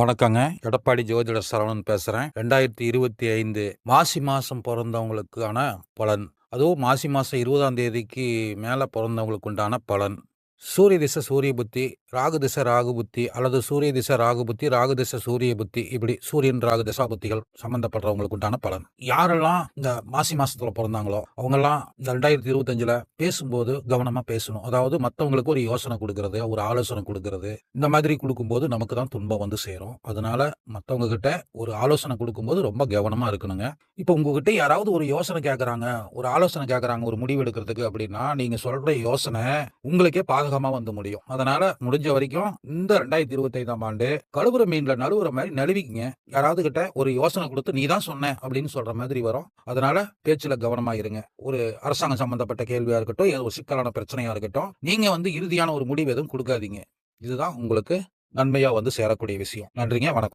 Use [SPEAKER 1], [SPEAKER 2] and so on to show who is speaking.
[SPEAKER 1] வணக்கங்க. எடப்பாடி ஜோதிட சரவணன் பேசுறேன். ரெண்டாயிரத்தி இருபத்தி ஐந்து மாசி மாசம் பிறந்தவங்களுக்கான பலன். அதுவும் மாசி மாசம் இருபதாம் தேதிக்கு மேல பிறந்தவங்களுக்கு உண்டான பலன். சூரிய திசை சூரிய புத்தி ராகு திசை ராகு புத்தி அல்லது சூரிய திசை ராகு புத்தி ராகு திசை சூரிய புத்தி இப்படி சூரியன் ராகு திசா புத்திகள் சம்பந்தப்படுறவங்களுக்கு உண்டான பலன். யாரெல்லாம் இந்த மாசி மாசத்துல பிறந்தாங்களோ அவங்கெல்லாம் இந்த ரெண்டாயிரத்தி இருபத்தஞ்சுல பேசும்போது கவனமா பேசணும். அதாவது மற்றவங்களுக்கு ஒரு யோசனை கொடுக்கறது ஒரு ஆலோசனை கொடுக்கறது. இந்த மாதிரி கொடுக்கும்போது நமக்கு தான் துன்பம் வந்து சேரும். அதனால மற்றவங்க கிட்ட ஒரு ஆலோசனை கொடுக்கும்போது ரொம்ப கவனமா இருக்கணுங்க. இப்போ உங்ககிட்ட யாராவது ஒரு யோசனை கேட்கறாங்க ஒரு ஆலோசனை கேட்கறாங்க ஒரு முடிவு எடுக்கிறதுக்கு அப்படின்னா நீங்க சொல்ற யோசனை உங்களுக்கே சாதகமா வந்து முடியும். அதனால முடிஞ்ச வரைக்கும் இந்த ரெண்டாயிரத்தி இருபத்தி ஐந்தாம் ஆண்டு கழுவுற மீன்ல நழுவுற மாதிரி நழுவிக்குங்க. யாராவது கிட்ட ஒரு யோசனை கொடுத்து நீ தான் சொன்ன அப்படின்னு சொல்ற மாதிரி வரும். அதனால பேச்சுல கவனமா இருங்க. ஒரு அரசாங்கம் சம்பந்தப்பட்ட கேள்வியா இருக்கட்டும் ஏதோ ஒரு சிக்கலான பிரச்சனையா இருக்கட்டும் நீங்க வந்து இறுதியான ஒரு முடிவு எதுவும் கொடுக்காதீங்க. இதுதான் உங்களுக்கு நன்மையா வந்து சேரக்கூடிய விஷயம். நன்றிங்க வணக்கம்.